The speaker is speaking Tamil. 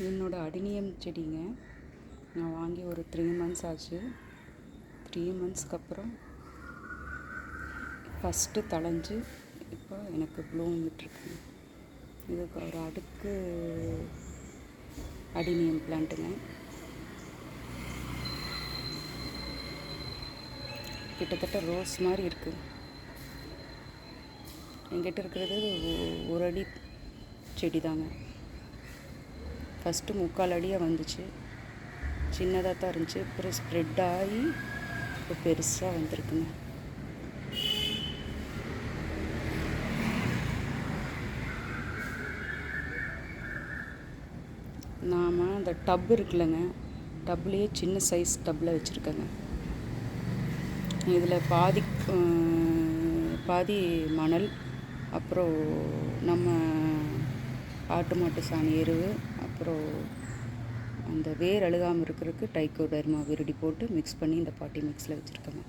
என்னோட அடினியம் செடிங்க. நான் வாங்கி ஒரு த்ரீ மந்த்ஸ் ஆச்சு. த்ரீ மந்த்ஸ்க்கு அப்புறம் ஃபஸ்ட்டு தளைஞ்சு இப்போ எனக்கு ப்ளூம் விட்டுருக்கு. இதுக்கு ஒரு அடுக்கு அடினியம் பிளான்ட்டுங்க கிட்டத்தட்ட ரோஸ் மாதிரி இருக்குது என்கிட்ட இருக்கிறது ஒ- ஒரு அடி செடி தாங்க ஃபஸ்ட்டு முக்கால் அடியாக வந்துச்சு. சின்னதாக தான் இருந்துச்சு. அப்புறம் ஸ்ப்ரெட் ஆகி இப்போ பெருசாக வந்திருக்குங்க. நாம் அந்த டப் இருக்குல்லங்க. டப்லேயே சின்ன சைஸ் டப்பில் வச்சுருக்கேங்க. இதில் பாதி பாதி மணல் அப்புறம் நம்ம ஆட்டு மாட்டு சாணி எருவு அப்புறம் அந்த வேர் அழுகாமல் இருக்கிறதுக்கு டைக்கோடர்மா விருடி போட்டு மிக்ஸ் பண்ணி இந்த பாட்டி மிக்ஸில் வச்சுருக்கேங்க